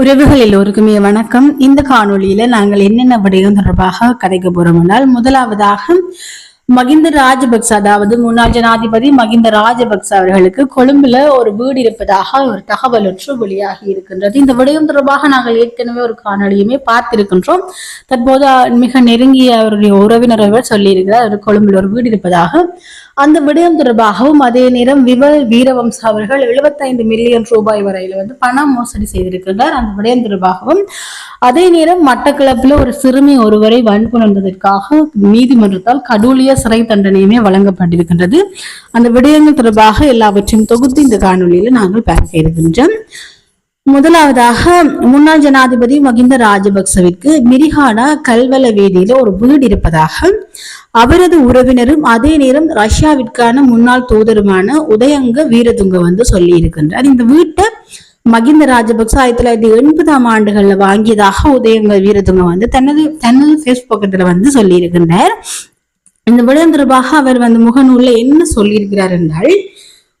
உறவுகள் எல்லோருக்குமே வணக்கம். இந்த காணொளியில நாங்கள் என்னென்ன விடயம் தொடர்பாக கதைக்க போறோம் என்றால் முதலாவதாக மகிந்த ராஜபக்ச அதாவது முன்னாள் ஜனாதிபதி மகிந்த ராஜபக்ச அவர்களுக்கு கொழும்புல ஒரு வீடு இருப்பதாக ஒரு தகவல் ஒன்று வெளியாகி இருக்கின்றது. இந்த விடயம் தொடர்பாக நாங்கள் ஏற்கனவே ஒரு காணொளியுமே பார்த்திருக்கின்றோம். தற்போது மிக நெருங்கிய அவருடைய உறவினர்கள் சொல்லியிருக்கிறார் அவர் கொழும்பில் ஒரு வீடு இருப்பதாக. அந்த விடயம் தொடர்பாகவும் அதே நேரம் விவல் வீரவம்ச அவர்கள் 75 மில்லியன் ரூபாய் வரையில வந்து பணம் மோசடி செய்திருக்கின்றார். அந்த விடயம் தொடர்பாகவும் அதே நேரம் மட்டக்களப்பில் ஒரு சிறுமி ஒருவரை வன்புணர்ந்ததற்காக நீதிமன்றத்தால் கடூலிய சிறை தண்டனையுமே வழங்கப்பட்டிருக்கின்றது. அந்த விடயங்கள் தொடர்பாக எல்லாவற்றையும் தொகுத்து இந்த காணொலியில நாங்கள் பார்க்க இருக்கின்றோம். முதலாவதாக முன்னாள் ஜனாதிபதி மகிந்த ராஜபக்சவிற்கு மிரிகானா கல்வல வீதியில ஒரு வீடு இருப்பதாக அவரது உறவினரும் அதே நேரம் ரஷ்யாவிற்கான முன்னாள் தூதருமான உதயங்க வீரதுங்க வந்து சொல்லி இருக்கின்றார் இந்த வீட்டை மகிந்த ராஜபக்ச ஆயிரத்தி தொள்ளாயிரத்தி எண்பதாம் ஆண்டுகள்ல வாங்கியதாக உதயங்க வீரதுங்க வந்து தனது தனது பேஸ்புக்கத்துல வந்து சொல்லி இருக்கின்றார் இந்த விடயம் தொடர்பாக அவர் வந்து முகநூல்ல என்ன சொல்லியிருக்கிறார் என்றால்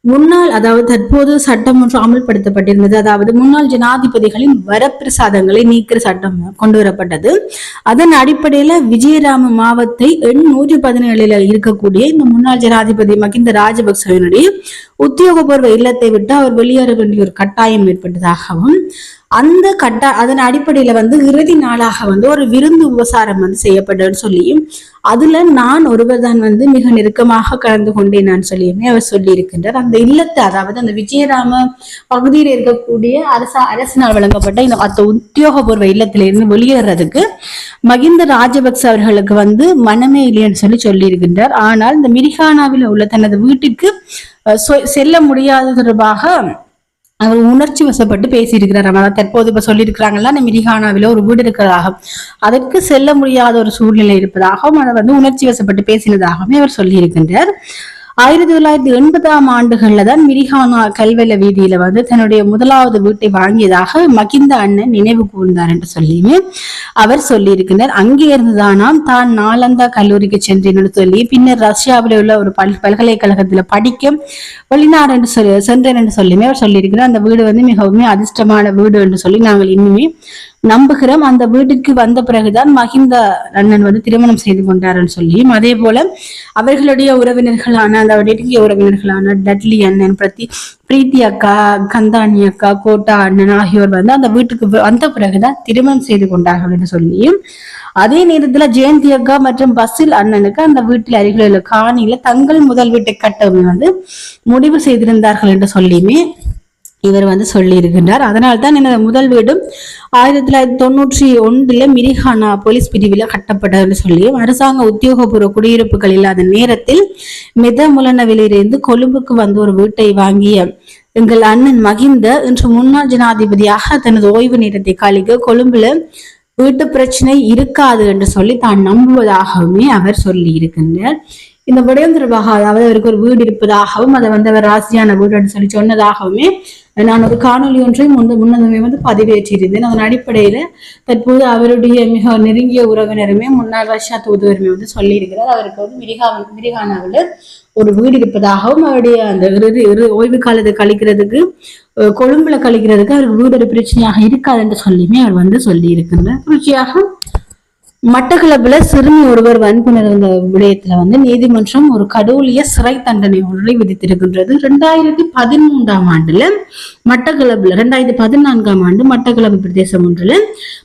முன்னாள் அதாவது தற்போது சட்டம் ஒன்று அமல்படுத்தப்பட்டிருந்தது. அதாவது முன்னாள் ஜனாதிபதிகளின் வரப்பிரசாதங்களை நீக்கிற சட்டம் கொண்டு வரப்பட்டது. அதன் அடிப்படையில விஜயராம மாவத்தை எண்ணூற்றி பதினேழுல இருக்கக்கூடிய இந்த முன்னாள் ஜனாதிபதி மகிந்த ராஜபக்சவினுடைய உத்தியோகபூர்வ இல்லத்தை விட்டு அவர் வெளியேற வேண்டிய ஒரு கட்டாயம் ஏற்பட்டதாகவும் அந்த கட்டா அதன் அடிப்படையில வந்து இறுதி நாளாக வந்து ஒரு விருந்து உபசாரம் வந்து செய்யப்பட்டதுன்னு சொல்லியும் அதுல நான் ஒருவர் தான் வந்து மிக நெருக்கமாக கலந்து கொண்டேன் நான் சொல்லியுமே அவர் சொல்லி இருக்கின்றார் அந்த இல்லத்தை அதாவது அந்த விஜயராம பகுதியில் இருக்கக்கூடிய அரச அரசினால் வழங்கப்பட்ட இந்த அந்த உத்தியோகபூர்வ இல்லத்திலிருந்து வெளியேறதுக்கு மகிந்த ராஜபக்ச அவர்களுக்கு வந்து மனமே இல்லைன்னு சொல்லி சொல்லி இருக்கின்றார் ஆனால் இந்த மிரிகானாவில் உள்ள தனது வீட்டுக்கு செல்ல முடியாத தொடர்பாக அவர் உணர்ச்சி வசப்பட்டு பேசியிருக்கிறார். அதாவது தற்போது இப்ப சொல்லியிருக்கிறாங்கன்னா அந்த மிரிகானாவில ஒரு வீடு இருக்கிறதாக அதற்கு செல்ல முடியாத ஒரு சூழ்நிலை இருப்பதாகவும் அதை வந்து உணர்ச்சி வசப்பட்டு பேசினதாகவும் அவர் சொல்லியிருக்கின்றார். ஆயிரத்தி தொள்ளாயிரத்தி எண்பதாம் ஆண்டுகள்ல தான் மிரிஹானா கல்வெல வீதியில வந்து தன்னுடைய முதலாவது வீட்டை வாங்கியதாக மகிந்த அண்ணன் நினைவு கூர்ந்தார் என்று சொல்லியுமே அவர் சொல்லியிருக்கிறார் அங்கே இருந்துதானாம் தான் நாலந்தா கல்லூரிக்கு சென்றேன் சொல்லி பின்னர் ரஷ்யாவில் உள்ள ஒரு பல் பல்கலைக்கழகத்துல படிக்க வெளிநாடு என்று சொல்லி சென்றேன் என்று சொல்லியுமே அவர் சொல்லியிருக்கிறார். அந்த வீடு வந்து மிகவும் அதிர்ஷ்டமான வீடு என்று சொல்லி நாங்கள் இன்னுமே நம்புகிறோம். அந்த வீட்டுக்கு வந்த பிறகுதான் மஹிந்த அண்ணன் வந்து திருமணம் செய்து கொண்டார்னு சொல்லியும் அதே போல அவர்களுடைய உறவினர்களான அந்த நெருங்கிய உறவினர்களான டட்லி அண்ணன் பிரதி பிரீத்தி அக்கா கந்தாணி அக்கா கோட்டா அண்ணன் ஆகியோர் வந்து அந்த வீட்டுக்கு வந்த பிறகுதான் திருமணம் செய்து கொண்டார்கள் என்று சொல்லியும் அதே நேரத்துல ஜெயந்தி அக்கா மற்றும் பசில் அண்ணனுக்கு அந்த வீட்டில் அருகில் உள்ள காணியில தங்கள் முதல் வீட்டை கட்டவும் வந்து முடிவு செய்திருந்தார்கள் என்று சொல்லியுமே இவர் வந்து சொல்லியிருக்கின்றார். அதனால் தான் எனது முதல் வீடும் ஆயிரத்தி தொள்ளாயிரத்தி தொண்ணூற்றி ஒன்றில் மிரிஹானா போலீஸ் பிரிவில் கட்டப்பட்டதுன்னு சொல்லி அரசாங்க உத்தியோகபூர்வ குடியிருப்புகள் இல்லாத நேரத்தில் மிதமுலனவிலிருந்து கொழும்புக்கு வந்து ஒரு வீட்டை வாங்கிய எங்கள் அண்ணன் மகிந்த இன்று முன்னாள் ஜனாதிபதியாக தனது ஓய்வு நேரத்தை கழிக்க கொழும்புல வீட்டு பிரச்சனை இருக்காது என்று சொல்லி தான் நம்புவதாகவுமே அவர் சொல்லி இருக்கின்றார் இந்த விடயம் தொடர்பாக அதாவது அவருக்கு ஒரு வீடு இருப்பதாகவும் அதை வந்து அவர் ராசியான வீடு என்று சொல்லி சொன்னதாகவுமே நான் ஒரு காணொளி ஒன்றை முன்ன முன்னதுமே வந்து பதிவேற்றியிருந்தேன் அதன் அடிப்படையில தற்போது அவருடைய மிக நெருங்கிய உறவினருமே முன்னாள் ரஷ்யா தூதுவருமே வந்து சொல்லியிருக்கிறார். அவருக்கு வந்து மிரிகா மிரிகானாவில் ஒரு வீடு இருப்பதாகவும் அவருடைய அந்த இறுதி இறு ஓய்வு காலத்தை கழிக்கிறதுக்கு கொழும்புல கழிக்கிறதுக்கு அவருக்கு வீடு ஒரு பிரச்சனையாக இருக்காது என்று சொல்லியுமே அவர் வந்து சொல்லி இருக்கின்றார் மட்டக்களப்புல சிறுமி ஒருவர் வன்புணர்ந்த விடயத்துல வந்து நீதிமன்றம் ஒரு கடவுளிய சிறை தண்டனை ஒன்றை விதித்திருக்கின்றது. ரெண்டாயிரத்தி பதிமூன்றாம் ஆண்டுல மட்டக்களப்புல ரெண்டாயிரத்தி பதினான்காம் ஆண்டு மட்டக்களப்பு பிரதேசம் ஒன்றுல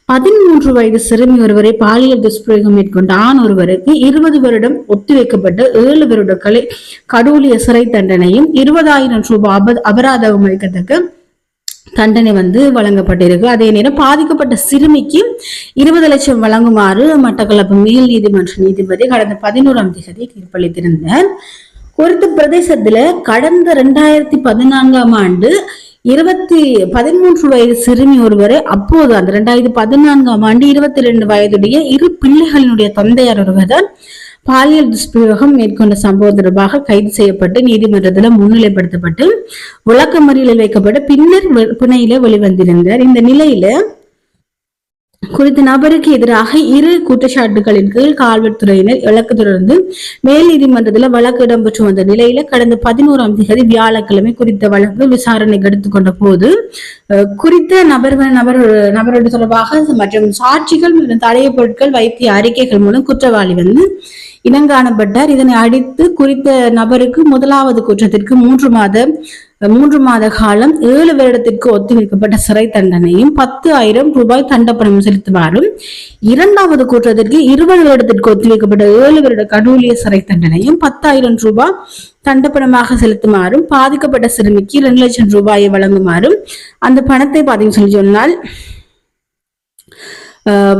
பதிமூன்று வயது சிறுமி ஒருவரை பாலியல் துஷ்பிரயோகம் மேற்கொண்ட ஆண் ஒருவருக்கு இருபது வருடம் ஒத்திவைக்கப்பட்ட ஏழு வருட கலை கடூழிய சிறை தண்டனையும் இருபதாயிரம் ரூபாய் அப அபராதம் தண்டனை வந்து வழங்கப்பட்டிருக்கு. அதே நேரம் பாதிக்கப்பட்ட சிறுமிக்கு இருபது லட்சம் வழங்குமாறு மட்டக்களப்பு மேல் நீதிமன்ற நீதிபதி கடந்த பதினோராம் தேதி தீர்ப்பளித்திருந்தார். குறித்த பிரதேசத்துல கடந்த ரெண்டாயிரத்தி பதினான்காம் ஆண்டு இருபத்தி பதிமூன்று வயது சிறுமி ஒருவரை அப்போது அந்த ரெண்டாயிரத்தி பதினான்காம் ஆண்டு இருபத்தி ரெண்டு வயதுடைய இரு பிள்ளைகளினுடைய தந்தையார் ஒருவர் தான் பாலியல் துஷ்பிரயோகம் மேற்கொண்ட சம்பவம் தொடர்பாக கைது செய்யப்பட்டு நீதிமன்றத்தில் முன்னிலைப்படுத்தப்பட்டு விளக்கமறியலில் வைக்கப்பட்டு பின்னர் புனையில பிணையில வெளிவந்திருந்தார். இந்த நிலையில குறித்த நபருக்கு எதிராக இரு குற்றச்சாட்டுகளின் கீழ் காவல்துறையினர் வழக்கு தொடர்ந்து மேல் நீதிமன்றத்தில் வழக்கு இடம்பெற்று வந்த நிலையில கடந்த பதினோராம் தேதி வியாழக்கிழமை குறித்த வழக்கு விசாரணைக்கு எடுத்துக்கொண்ட போது அஹ், குறித்த நபர் நபர் நபரோடு தொடர்பாக மற்றும் சாட்சிகள் மற்றும் தடய பொருட்கள் வைத்திய அறிக்கைகள் மூலம் குற்றவாளி வந்து இனங்காணப்பட்டார் இதனை அடித்து குறித்த நபருக்கு முதலாவது குற்றத்திற்கு மூன்று மாத மூன்று மாத காலம் ஏழு வருடத்திற்கு ஒத்திவைக்கப்பட்ட சிறை தண்டனையும் பத்து ஆயிரம் ரூபாய் தண்டப்பணம் செலுத்துமாறும் இரண்டாவது குற்றத்திற்கு இருபது வருடத்திற்கு ஒத்திவைக்கப்பட்ட ஏழு வருட கடூலிய சிறை தண்டனையும் பத்தாயிரம் ரூபாய் தண்டப்பணமாக செலுத்துமாறும் பாதிக்கப்பட்ட சிறுமிக்கு இரண்டு லட்சம் ரூபாயை வழங்குமாறும் அந்த பணத்தை பாத்தீங்கன்னு சொல்லி சொன்னால்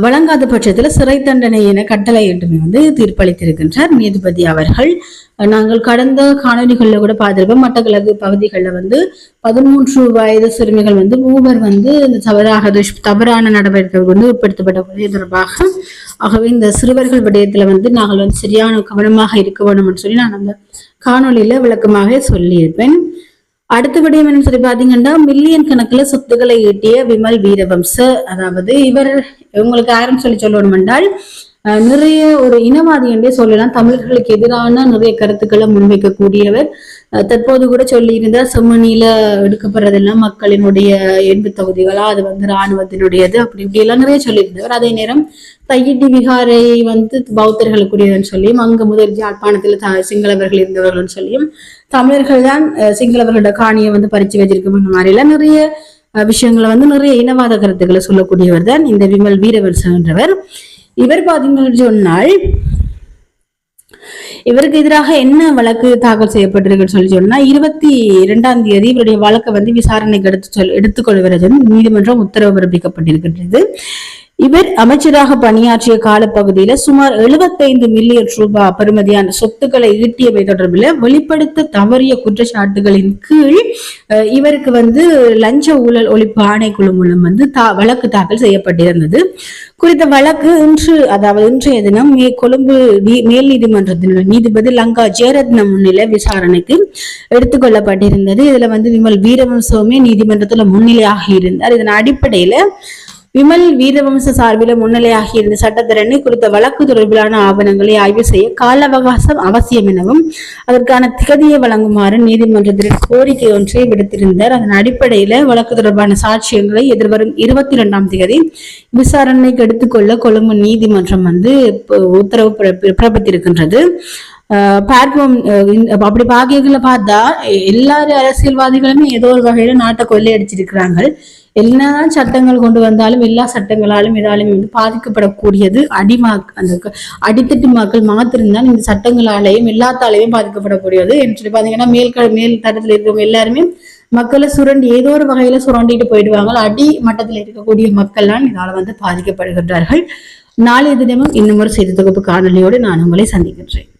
வழங்காத பட்சத்தில் சிறை தண்டனை என கட்டளையிட்டுமே வந்து தீர்ப்பளித்திருக்கின்றார் நீதிபதி அவர்கள். நாங்கள் கடந்த காணொலிகளில் கூட பார்த்திருப்போம் மட்டக்கிழக்கு பகுதிகளில் வந்து பதிமூன்று வயது சிறுமிகள் வந்து மூவர் வந்து இந்த தவறாக துஷ்- தவறான நடவடிக்கைகள் வந்து உட்படுத்தப்பட்ட தொடர்பாக ஆகவே இந்த சிறுவர்கள் விடயத்தில் வந்து நாங்கள் வந்து சரியான கவனமாக இருக்க வேணும்னு சொல்லி நான் அந்த காணொலியில் விளக்கமாக சொல்லியிருப்பேன். அடுத்த விடயம் என்ன சொல்லி பாத்தீங்கன்னா மில்லியன் கணக்குல சொத்துக்களை ஈட்டிய விமல் வீரவம்ச. அதாவது இவர் உங்களுக்கு யாரும் சொல்லி சொல்லணும் என்றால் நிறைய ஒரு இனவாதி என்றே சொல்லலாம். தமிழர்களுக்கு எதிரான நிறைய கருத்துக்களை முன்வைக்கக்கூடியவர். தற்போது கூட சொல்லியிருந்தா செம்மணியில எடுக்கப்படுறதெல்லாம் மக்களினுடைய எண்பு தொகுதிகளா? அது வந்து இராணுவத்தினுடையது அப்படி இப்படி எல்லாம் நிறைய சொல்லியிருந்தவர். அதே நேரம் தையிட்டி விகாரை வந்து பௌத்தர்களுக்குரியதுன்னு சொல்லியும் அங்க முதல் யாழ்ப்பாணத்துல த- சிங்களவர்கள் இருந்தவர்கள்னு சொல்லியும் தமிழர்கள் தான் சிங்களவர்களோட காணியை வந்து பறிச்சு வச்சிருக்கோம் இந்த மாதிரி எல்லாம் நிறைய அஹ், விஷயங்களை வந்து நிறைய இனவாத கருத்துக்களை சொல்லக்கூடியவர் தான் இந்த விமல் வீரவர்சன் என்றவர். இவர் பாத்தீங்கன்னு சொன்னால் இவருக்கு எதிராக என்ன வழக்கு தாக்கல் செய்யப்பட்டிருக்குன்னு சொல்லி சொன்னா இருபத்தி இரண்டாம் தேதி இவருடைய வழக்கை வந்து விசாரணைக்கு எடுத்து சொல் எடுத்துக்கொள்கிறது நீதிமன்றம் உத்தரவு பிறப்பிக்கப்பட்டிருக்கின்றது. இவர் அமைச்சராக பணியாற்றிய காலப்பகுதியில சுமார் 75 மில்லியன் ரூபாய் பெறுமதியான சொத்துக்களை ஈட்டியவை தொடர்பில் வெளிப்படுத்த தவறிய குற்றச்சாட்டுகளின் கீழ் இவருக்கு வந்து லஞ்ச ஊழல் ஒழிப்பு ஆணைக்குழு மூலம் வந்து தா வழக்கு தாக்கல் செய்யப்பட்டிருந்தது. குறித்த வழக்கு இன்று அதாவது இன்றைய தினம் மே கொழும்பு நீ- மேல் நீதிமன்றத்தின் நீதிபதி லங்கா ஜெயரத்னம் முன்னிலை விசாரணைக்கு எடுத்துக்கொள்ளப்பட்டிருந்தது இதுல வந்து விமல் வீரவம்சவமே நீதிமன்றத்துல முன்னிலையாக இருந்தார். இதன் அடிப்படையில விமல் வீரவம்ச சார்பில் முன்னிலையாகி இருந்த சட்டத்திறனை குறித்த வழக்கு தொடர்பிலான ஆவணங்களை ஆய்வு செய்ய கால அவகாசம் அவசியம் எனவும் அதற்கான திகதியை வழங்குமாறு நீதிமன்றத்தில் கோரிக்கை ஒன்றை விடுத்திருந்தார். அதன் அடிப்படையில வழக்கு தொடர்பான சாட்சியங்களை எதிர்வரும் இருபத்தி இரண்டாம் தேதி விசாரணைக்கு எடுத்துக்கொள்ள கொழும்பு நீதிமன்றம் வந்து உத்தரவு பிறப்பித்திருக்கின்றது. ஆஹ் பார்ப்போம் அப்படி பாக்கியங்களை பார்த்தா எல்லாரும் அரசியல்வாதிகளுமே ஏதோ ஒரு வகையில நாட்டை கொள்ளையடிச்சிருக்கிறாங்க. என்னதான் சட்டங்கள் கொண்டு வந்தாலும் எல்லா சட்டங்களாலும் இதாலும் வந்து பாதிக்கப்படக்கூடியது அடிமா அந்த அடித்தட்டு மக்கள் மாத்திருந்தால் இந்த சட்டங்களாலேயும் எல்லாத்தாலையும் பாதிக்கப்படக்கூடியது. என்று சொல்லி பாத்தீங்கன்னா மேல் மேல் தட்டத்தில் இருக்கிறவங்க எல்லாருமே மக்களை சுரண்டி ஏதோ ஒரு வகையில சுரண்டிட்டு போயிடுவாங்க. அடி மட்டத்தில் இருக்கக்கூடிய மக்கள்லாம் இதால வந்து பாதிக்கப்படுகின்றார்கள். நாளைய தினமும் இன்னும் ஒரு செய்தி தொகுப்பு காணொலியோடு நான் உங்களை சந்திக்கின்றேன்.